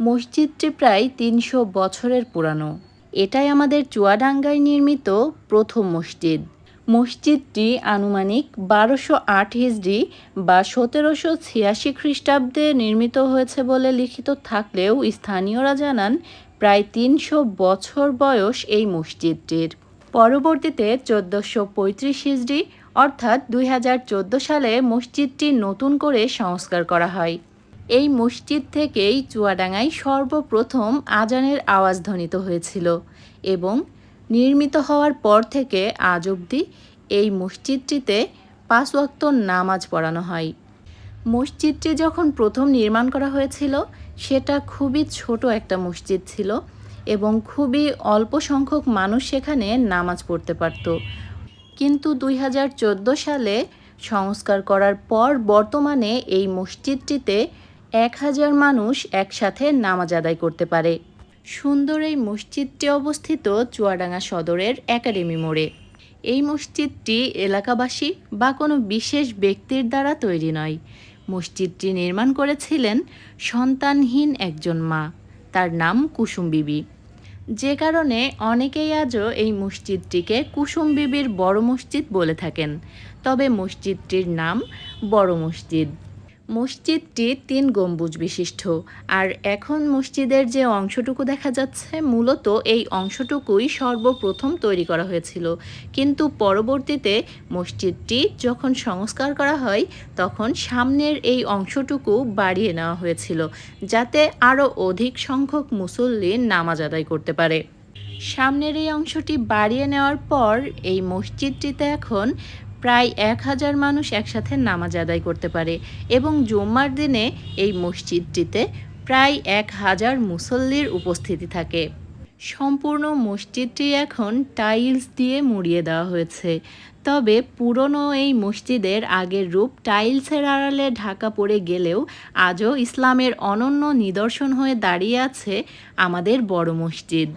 মসজিদটি প্রায় তিনশো বছরের পুরানো। এটাই আমাদের চুয়াডাঙ্গায় নির্মিত প্রথম মসজিদ। মসজিদটি আনুমানিক বারোশো আট হিজড়ি বা সতেরোশো ছিয়াশি খ্রিস্টাব্দে নির্মিত হয়েছে বলে লিখিত থাকলেও স্থানীয়রা জানান প্রায় তিনশো বছর বয়স এই মসজিদটির। পরবর্তীতে চোদ্দোশো পঁয়ত্রিশ হিজড়ি অর্থাৎ দুই হাজার চোদ্দ সালে মসজিদটি নতুন করে সংস্কার করা হয়। এই মসজিদ থেকেই চুয়াডাঙ্গায় সর্বপ্রথম আজানের আওয়াজ ধ্বনিত হয়েছিল এবং নির্মিত হওয়ার পর থেকে আজ অবধি এই মসজিদটিতে পাঁচ ওয়াক্ত নামাজ পড়ানো হয়। মসজিদটি যখন প্রথম নির্মাণ করা হয়েছিল, সেটা খুবই ছোট একটা মসজিদ ছিল এবং খুবই অল্প সংখ্যক মানুষ সেখানে নামাজ পড়তে পারত। কিন্তু দুই হাজার চোদ্দ সালে সংস্কার করার পর বর্তমানে এই মসজিদটিতে এক হাজার মানুষ একসাথে নামাজ আদায় করতে পারে। সুন্দর এই মসজিদটি অবস্থিত চুয়াডাঙ্গা সদরের একাডেমি মোড়ে। এই মসজিদটি এলাকাবাসী বা কোনো বিশেষ ব্যক্তির দ্বারা তৈরি নয়। মসজিদটি নির্মাণ করেছিলেন সন্তানহীন একজন মা। তার নাম কুসুম বিবি। যে কারণে অনেকেই আজও এই মসজিদটিকে কুসুম বিবির বড় মসজিদ বলে থাকেন। তবে মসজিদটির নাম বড় মসজিদ। মসজিদটি তিন গম্বুজ বিশিষ্ট। আর এখন মসজিদের যে অংশটুকু দেখা যাচ্ছে, মূলত এই অংশটুকুই সর্বপ্রথম তৈরি করা হয়েছিল। কিন্তু পরবর্তীতে মসজিদটি যখন সংস্কার করা হয়, তখন সামনের এই অংশটুকু বাড়িয়ে নেওয়া হয়েছিল, যাতে আরও অধিক সংখ্যক মুসল্লি নামাজ আদায় করতে পারে। সামনের এই অংশটি বাড়িয়ে নেওয়ার পর এই মসজিদটিতে এখন প্রায় এক হাজার মানুষ একসাথে নামাজ আদায় করতে পারে এবং জুম্মার দিনে এই মসজিদটিতে প্রায় এক হাজার মুসল্লির উপস্থিতি থাকে। সম্পূর্ণ মসজিদটি এখন টাইলস দিয়ে মুড়িয়ে দেওয়া হয়েছে। তবে পুরনো এই মসজিদের আগের রূপ টাইলসের আড়ালে ঢাকা পড়ে গেলেও আজও ইসলামের অনন্য নিদর্শন হয়ে দাঁড়িয়ে আছে আমাদের বড় মসজিদ।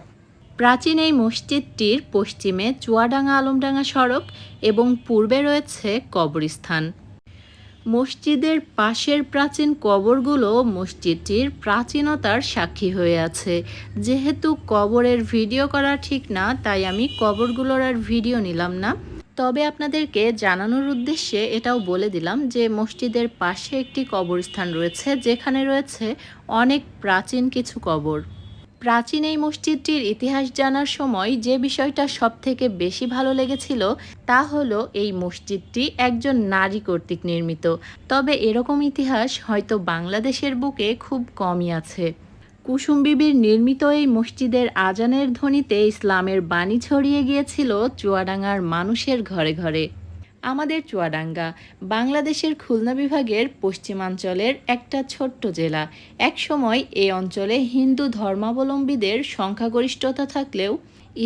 প্রাচীন এই মসজিদটির পশ্চিমে চুয়াডাঙ্গা আলমডাঙ্গা সড়ক এবং পূর্বে রয়েছে কবরস্থান। মসজিদের পাশের প্রাচীন কবরগুলো মসজিদটির প্রাচীনতার সাক্ষী হয়ে আছে। যেহেতু কবরের ভিডিও করা ঠিক না, তাই আমি কবরগুলোর আর ভিডিও নিলাম না। তবে আপনাদেরকে জানানোর উদ্দেশ্যে এটাও বলে দিলাম যে মসজিদের পাশে একটি কবরস্থান রয়েছে, যেখানে রয়েছে অনেক প্রাচীন কিছু কবর। প্রাচীন এই মসজিদটির ইতিহাস জানার সময় যে বিষয়টা সব থেকে বেশি ভালো লেগেছিল তা হলো এই মসজিদটি একজন নারী কর্তৃক নির্মিত। তবে এরকম ইতিহাস হয়তো বাংলাদেশের বুকে খুব কমই আছে। কুসুম বিবির নির্মিত এই মসজিদের আজানের ধ্বনিতে ইসলামের বাণী ছড়িয়ে গিয়েছিল চুয়াডাঙ্গার মানুষের ঘরে ঘরে। আমাদের চুয়াডাঙ্গা, বাংলাদেশের খুলনা বিভাগের পশ্চিমাঞ্চলের একটা ছোট্ট জেলা। একসময় এই অঞ্চলে হিন্দু ধর্মাবলম্বীদের সংখ্যাগরিষ্ঠতা থাকলেও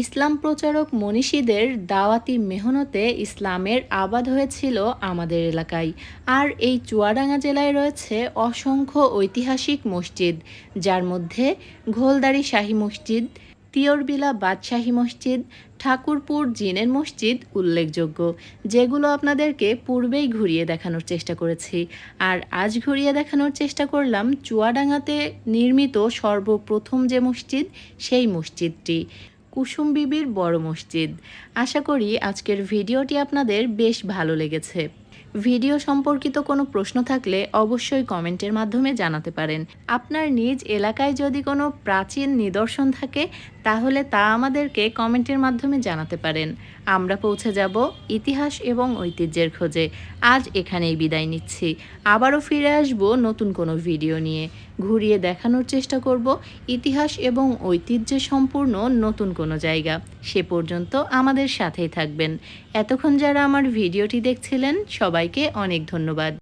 ইসলাম প্রচারক মনীষীদের দাওয়াতি মেহনতে ইসলামের আবাদ হয়েছিল আমাদের এলাকায়। আর এই চুয়াডাঙ্গা জেলায় রয়েছে অসংখ্য ঐতিহাসিক মসজিদ, যার মধ্যে ঘোলদারি শাহী মসজিদ তিয়রবিলা বাদশাহী মসজিদ, ঠাকুরপুর জিনের মসজিদ উল্লেখযোগ্য, যেগুলো আপনাদেরকে পূর্বেই ঘুরিয়ে দেখানোর চেষ্টা করেছি। আর আজ ঘুরিয়ে দেখানোর চেষ্টা করলাম চুয়াডাঙ্গাতে নির্মিত সর্বপ্রথম যে মসজিদ, সেই মসজিদটি, কুসুম বিবির বড় মসজিদ। আশা করি আজকের ভিডিওটি আপনাদের বেশ ভালো লেগেছে। ভিডিও সম্পর্কিত কোনো প্রশ্ন থাকলে অবশ্যই কমেন্টের মাধ্যমে জানাতে পারেন। আপনার নিজ এলাকায় যদি কোনো প্রাচীন নিদর্শন থাকে, তাহলে তা আমাদেরকে কমেন্টের মাধ্যমে জানাতে পারেন। আমরা পৌঁছে যাব ইতিহাস এবং ঐতিহ্যের খোঁজে। আজ এখানেই বিদায় নিচ্ছি। আবারও ফিরে আসব নতুন কোনো ভিডিও নিয়ে। ঘুরিয়ে দেখানোর চেষ্টা করব ইতিহাস এবং ঐতিহ্য সম্পূর্ণ নতুন কোনো জায়গা। সে পর্যন্ত আমাদের সাথেই থাকবেন। এতক্ষণ যারা আমার ভিডিওটি দেখছিলেন সবাইকে অনেক ধন্যবাদ।